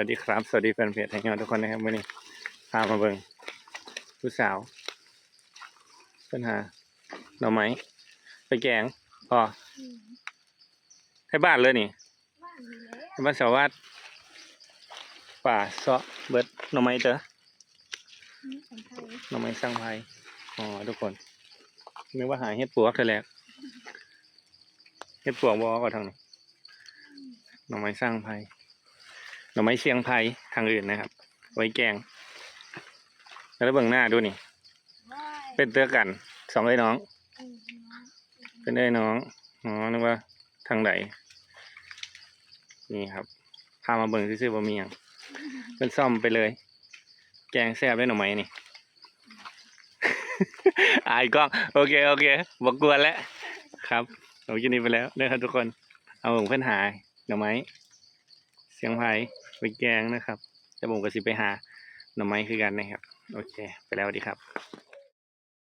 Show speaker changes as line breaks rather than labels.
วัสดีครับ สวัสดีแฟนเพจแห่งงานทุกคนนะครับวันนี้พามาเบิ่งผู้สาวปัญหาหน่อไม้ไปแกงอ๋อให้บ้านเลยนี่
บ้านอยู่แล้ว
ให้บ้านสาววัดป่าเซาะเบิดหน่อไม้เตอ
นี่ของไทย
หน่อไม้สร้างภัยอ๋อทุกคนนึกว่าหาเห็ดปวกเธอแหละเห็ดปวกบอก็ทางนี้หน่อไม้สร้างภัยห น่อไม้เชียงภัยทางอื่นนะครับ ไว้แกง แล้วเบิ่งหน้าดูนี่ เป็นเตื้อกันสองไอ้น้อง
เออน้อง
เป็นไอ้น้องอ๋อนึกว่าทางใดนี่ครับพามาเบิ่งซื่อๆบ่มียังเป็นซ่อมไปเลย แกงแซ่บได้หน่อไหมนี่อายกล้องโอเคโอเคบอกกวนแล้วครับเรากินนี้ไปแล้วนะครับทุกคน เอาผมเพื่อนหายหน่อไม้ เสียงไผ่ไปแกงนะครับแต่ผมก็สิไปหาหน่อไม้คือกันนะครับ โอเค ไปแล้วดีครับ